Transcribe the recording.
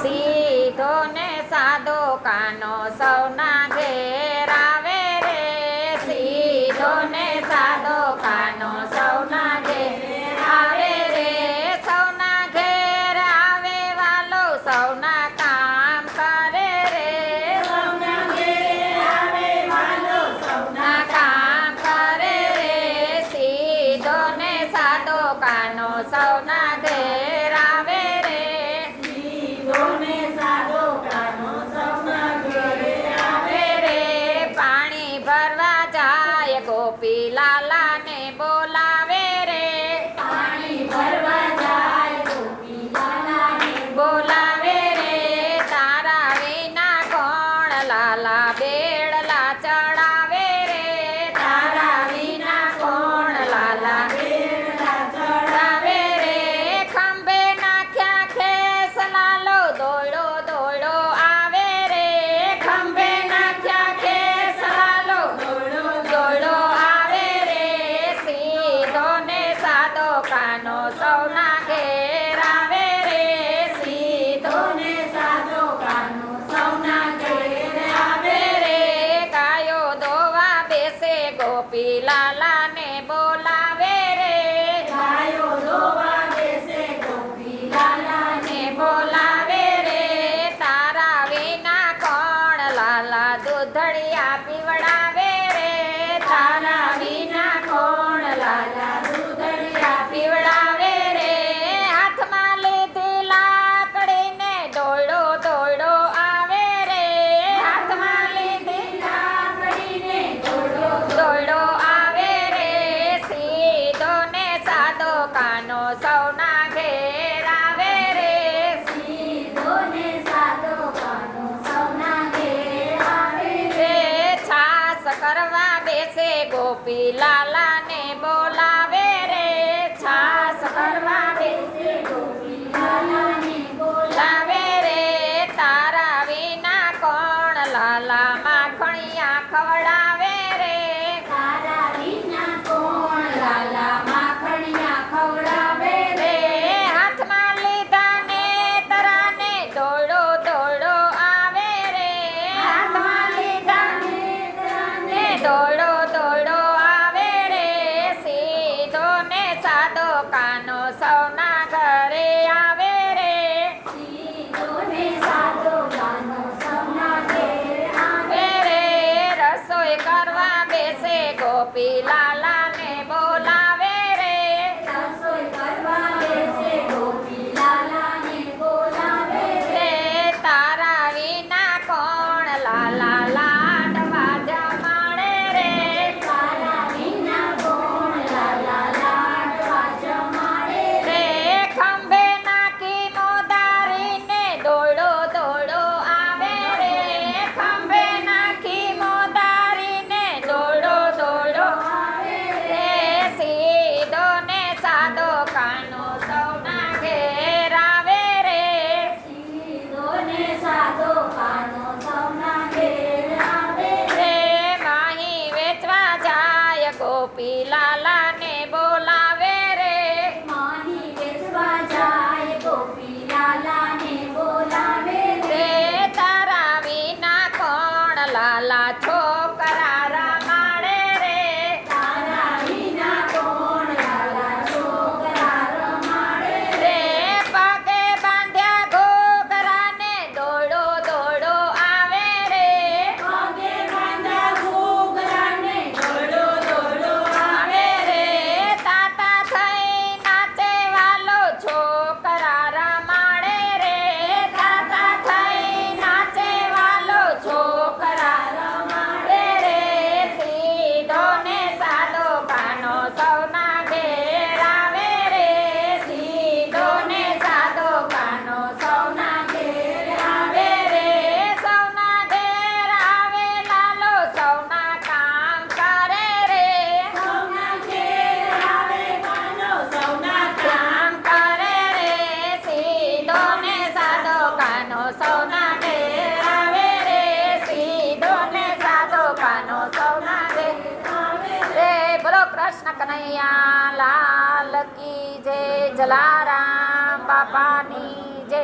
સીધો ને સાદો કાનો સૌના ઘેર આવે રે. સીધો ને સાદો કાનો સૌના ઘેર આવે રે. સૌના ઘેર આવે વાલો, સૌના કામ કરે રે. સૌના ઘેર આવે વાલો, સૌના કામ કરે રે. સીધો ને સાદો કાનો સૌના ઘેર ગોપી લાલાને બોલા લાલા દૂધળિયા પીવડાવે. ગોપી લાલા ને બોલાવે રે. છાસ કરવા બેસે ગોપી લાલા ને બોલાવે રે તારા વિના કોણ? લાલા માખણિયા ખવડા ปีละ કૃષ્ણ કનૈયા લાલ કી જય જલારામ બાપાની જય.